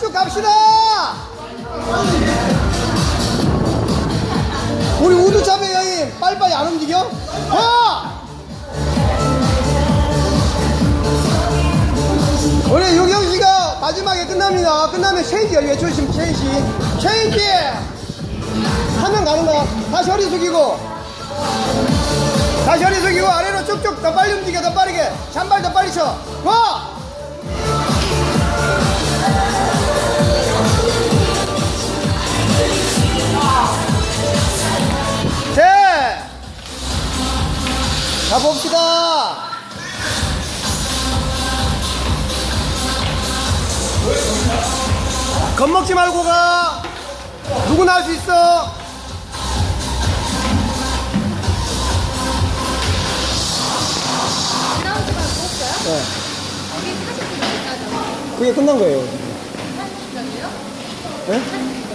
쭉쭉 갑시다. 우리 우두차배 여인 빨리빨리 안 움직여? 가! 우리 유경씨가 마지막에 끝납니다. 끝나면 체인지 외쳐주시면 체인지. 체인지! 하면 가는 거야 다시 허리 숙이고. 다시 허리 숙이고 아래로 쭉쭉 더 빨리 움직여. 더 빠르게. 잔발 더 빨리 쳐. 고! 가봅시다 겁먹지 말고 가 누구나 할 수 있어? 네. 여기 40분 전까지 그게 끝난 거예요 40분 전이에요? 네?